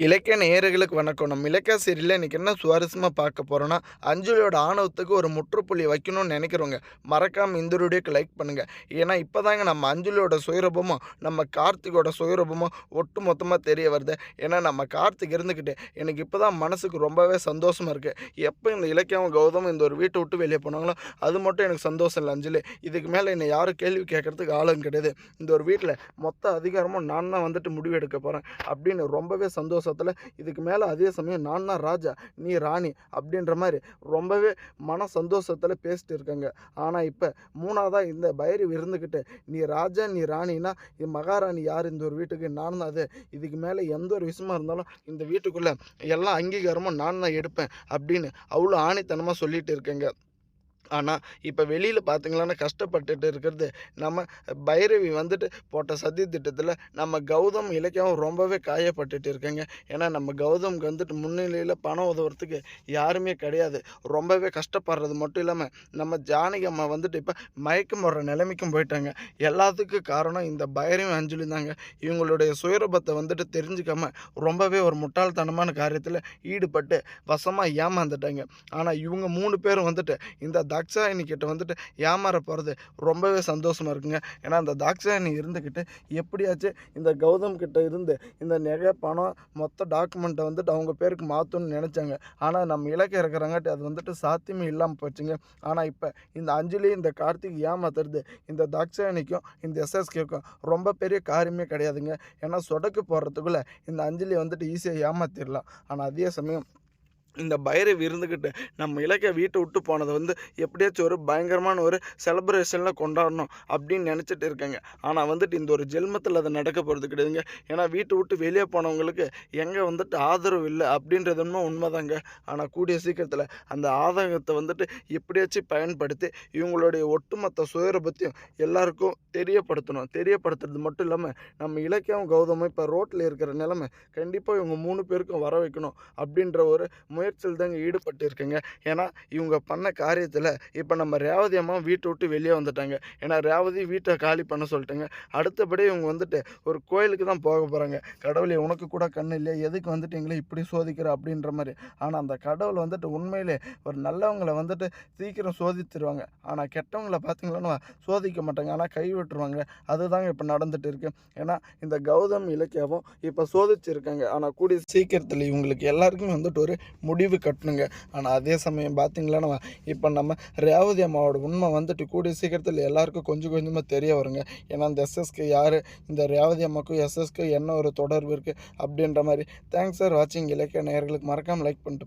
இலக்கிய நேயர்களுக்கு வணக்கம். நம்ம இலக்கிய சீரியலில் இன்னைக்கு என்ன சுவாரஸ்யமாக பார்க்க போகிறோன்னா அஞ்சலியோட ஆணவத்துக்கு ஒரு முற்றுப்புள்ளி வைக்கணும்னு நினைக்கிறவங்க மறக்காமல் இந்த வீடியோக்கு லைக் பண்ணுங்கள் ஏன்னா, இப்பதாங்க நம்ம அஞ்சலியோட சுயரூபமும், நம்ம கார்த்திகோட சுயரூபமும் ஒட்டு மொத்தமாக தெரிய வருது. ஏன்னா, நம்ம கார்த்திக் இருந்துக்கிட்டு, எனக்கு இப்போ தான் மனசுக்கு ரொம்பவே சந்தோஷமாக இருக்குது எப்போ இந்த இலக்கியம் கௌதமும் இந்த ஒரு வீட்டை விட்டு வெளியே போனாங்களோ, அது மட்டும் எனக்கு சந்தோஷம் இல்லை அஞ்சலி. இதுக்கு மேலே என்னை யாரும் கேள்வி கேட்கறதுக்கு ஆளும் கிடையாது. இந்த ஒரு வீட்டில் மொத்த அதிகாரமும் நான் தான் வந்துட்டு முடிவு எடுக்க போகிறேன் அப்படின்னு ரொம்பவே சந்தோஷம் சந்தோஷத்துல, இதுக்கு மேலே அதே சமயம் நான் தான் ராஜா, நீ ராணி அப்படின்ற மாதிரி ரொம்பவே மன சந்தோஷத்தில் பேசிட்டு இருக்காங்க. ஆனால் இப்போ மூணாவதாக இந்த பைரி இருந்துக்கிட்டு, நீ ராஜா, நீ ராணின்னா, மகாராணி யார் இந்த ஒரு வீட்டுக்கு? நான் தான் அது. இதுக்கு மேலே எந்த ஒரு விஷயமா இருந்தாலும், இந்த வீட்டுக்குள்ளே எல்லா அங்கீகாரமும் நான் தான் எடுப்பேன். அப்படின்னு அவ்வளோ ஆணித்தனமாக சொல்லிட்டு இருக்கேங்க. ஆனால் இப்போ வெளியில் பார்த்தீங்களான்னா கஷ்டப்பட்டுட்டு இருக்கிறது, நம்ம பைரவி வந்துட்டு போட்ட சதி திட்டத்தில் நம்ம கௌதம், இலக்கியாவும் ரொம்பவே காயப்பட்டுட்டு இருக்கேங்க ஏன்னா, நம்ம கௌதம்க்கு வந்துட்டு முன்னிலையில் பணம் உதவுறதுக்கு யாருமே கிடையாது. ரொம்பவே கஷ்டப்படுறது மட்டும் இல்லாமல் நம்ம ஜானகி அம்மா வந்துட்டு இப்போ மயக்கம் போடுற நிலைமைக்கும் போயிட்டாங்க. எல்லாத்துக்கும் காரணம் இந்த பைரவி அஞ்சலி தாங்க. இவங்களுடைய சுயரூபத்தை வந்துட்டு தெரிஞ்சுக்காம, ரொம்பவே ஒரு முட்டாள்தனமான காரியத்தில் ஈடுபட்டு, வசமாக ஏமாந்துட்டாங்க. ஆனால் இவங்க மூணு பேரும் வந்துட்டு, இந்த தாக்ஷாயணி கிட்ட வந்துட்டு ஏமாற போகிறது ரொம்பவே சந்தோஷமாக இருக்குங்க. ஏன்னா, அந்த தாக்ஷாயணி இருந்துக்கிட்டு, எப்படியாச்சும் இந்த கௌதம் கிட்ட இருந்து, இந்த நகை, பணம், மொத்த டாக்குமெண்ட்டை வந்துட்டு அவங்க பேருக்கு மாற்றணும்னு நினச்சாங்க ஆனால் நம்ம இலக்க இருக்கிறங்காட்டி அது வந்துட்டு சாத்தியமே இல்லாமல் போச்சுங்க. ஆனால் இப்போ இந்த அஞ்சலி, இந்த கார்த்திக் ஏமாத்துறது, இந்த தாக்ஷாயணிக்கும், இந்த எஸ்.எஸ்.கேக்கும் ரொம்ப பெரிய காரியமே கிடையாதுங்க. ஏன்னா, சொடக்கு போடுறதுக்குள்ளே இந்த அஞ்சலி வந்துட்டு ஈஸியாக ஏமாத்திடலாம் ஆனால் அதே சமயம் இந்த பைரவி இருந்துக்கிட்டு, நம்ம இலக்கிய வீட்டை விட்டு போனதை வந்து எப்படியாச்சும் ஒரு பயங்கரமான ஒரு செலப்ரேஷனில் கொண்டாடணும் அப்படின்னு நினச்சிட்டு இருக்காங்க. ஆனால் வந்துட்டு இந்த ஒரு ஜென்மத்தில் அது நடக்க போகிறது கிடையாதுங்க. ஏன்னா, வீட்டை விட்டு வெளியே போனவங்களுக்கு எங்கே வந்துட்டு ஆதரவு இல்லை அப்படின்றது என்னமோ உண்மைதாங்க ஆனால் கூடிய சீக்கிரத்தில் அந்த ஆதங்கத்தை வந்துட்டு எப்படியாச்சும் பயன்படுத்தி, இவங்களுடைய ஒட்டுமொத்த சுயரபத்தையும் எல்லாருக்கும் தெரியப்படுத்தணும். தெரியப்படுத்துறது மட்டும் இல்லாமல் நம்ம இலக்கியம் கௌதமும் இப்போ ரோட்டில் இருக்கிற நிலைமை, கண்டிப்பாக இவங்க மூணு பேருக்கும் வர வைக்கணும் அப்படின்ற ஒரு முயற்சியில் தாங்க ஈடுபட்டு ஏன்னா, இவங்க பண்ண காரியத்தில் இப்போ நம்ம ரேவதி அம்மா வீட்டை விட்டு வெளியே வந்துட்டாங்க. ஏன்னா, ரேவதி வீட்டை காலி பண்ண சொல்லிட்டாங்க. அடுத்தபடி இவங்க வந்துட்டு ஒரு கோயிலுக்கு தான் போக போகிறாங்க கடவுளே உனக்கு கூட கண் இல்லையா? எதுக்கு வந்துட்டு எங்களை இப்படி சோதிக்கிற? அப்படின்ற மாதிரி ஆனால் அந்த கடவுள் வந்துட்டு உண்மையிலே ஒரு நல்லவங்கள வந்துட்டு சீக்கிரம் சோதித்துருவாங்க ஆனால் கெட்டவங்களை பார்த்தீங்கன்னா, சோதிக்க மாட்டாங்க. ஆனால் கைவிட்டுருவாங்க அதுதாங்க இப்போ நடந்துட்டு இருக்கு. ஏன்னா, இந்த கௌதம், இலக்கியாவும் இப்போ சோதிச்சிருக்காங்க. ஆனால் கூடிய சீக்கிரத்தில் இவங்களுக்கு எல்லாருக்குமே வந்துட்டு ஒரு முடிவு கட்டணுங்க. ஆனால் அதே சமயம் பார்த்திங்களா நம்ம இப்போ நம்ம ரேவதி அம்மாவோட உண்மை வந்துட்டு கூடிய சீக்கிரத்தில் எல்லாருக்கும் கொஞ்சம் கொஞ்சமாக தெரிய வருங்க. ஏன்னா, இந்த எஸ்எஸ்க்கு யார் இந்த ரேவதி அம்மாக்கும் எஸ்எஸ்க்கு என்ன ஒரு தொடர்பு இருக்குது அப்படின்ற மாதிரி தேங்க்ஸ் சார் வாட்சிங் இலக்கிய நேயர்களுக்கு மறக்காமல் லைக் பண்ணிட்டு